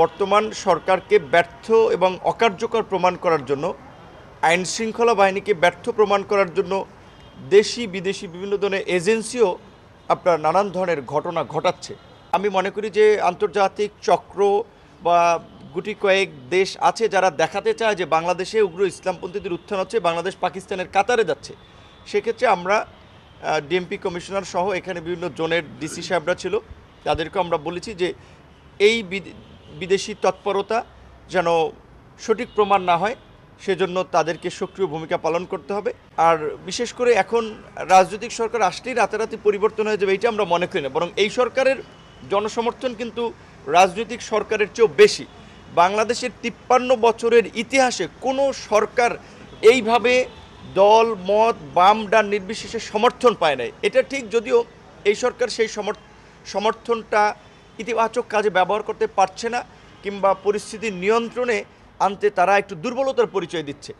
বর্তমান সরকারকে ব্যর্থ এবং অকার্যকর প্রমাণ করার জন্য, আইন শৃঙ্খলা বাহিনীকে ব্যর্থ প্রমাণ করার জন্য দেশি, বিদেশি বিভিন্ন ধরনের এজেন্সিও আপনার নানান ধরনের ঘটনা ঘটাচ্ছে। আমি মনে করি যে আন্তর্জাতিক চক্র বা গুটি কয়েক দেশ আছে যারা দেখাতে চায় যে বাংলাদেশে উগ্র ইসলামপন্থীদের উত্থান হচ্ছে, বাংলাদেশ পাকিস্তানের কাতারে যাচ্ছে। সেক্ষেত্রে আমরা ডিএমপি কমিশনার সহ এখানে বিভিন্ন জোনের ডিসি সাহেবরা ছিল তাদেরকে আমরা বলেছি যে এই বিদেশি তৎপরতা যেন সঠিক প্রমাণ না হয়, সেজন্য তাদেরকে সক্রিয় ভূমিকা পালন করতে হবে। আর বিশেষ করে এখন রাজনৈতিক সরকার আসলেই রাতারাতি পরিবর্তন হয়ে যাবে, এইটা আমরা মনে করি না। বরং এই সরকারের জনসমর্থন কিন্তু রাজনৈতিক সরকারের চেয়েও বেশি। বাংলাদেশের তিপ্পান্ন বছরের ইতিহাসে কোনো সরকার এইভাবে দল, মত, বাম, ডান নির্বিশেষে সমর্থন পায় নাই। এটা ঠিক যদিও এই সরকার সেই সমর্থ, সমর্থনটা ইতিবাচক কাজে ব্যবহার করতে পারছে না কিংবা পরিস্থিতি নিয়ন্ত্রণে আনতে তারা একটু দুর্বলতার পরিচয় দিচ্ছে।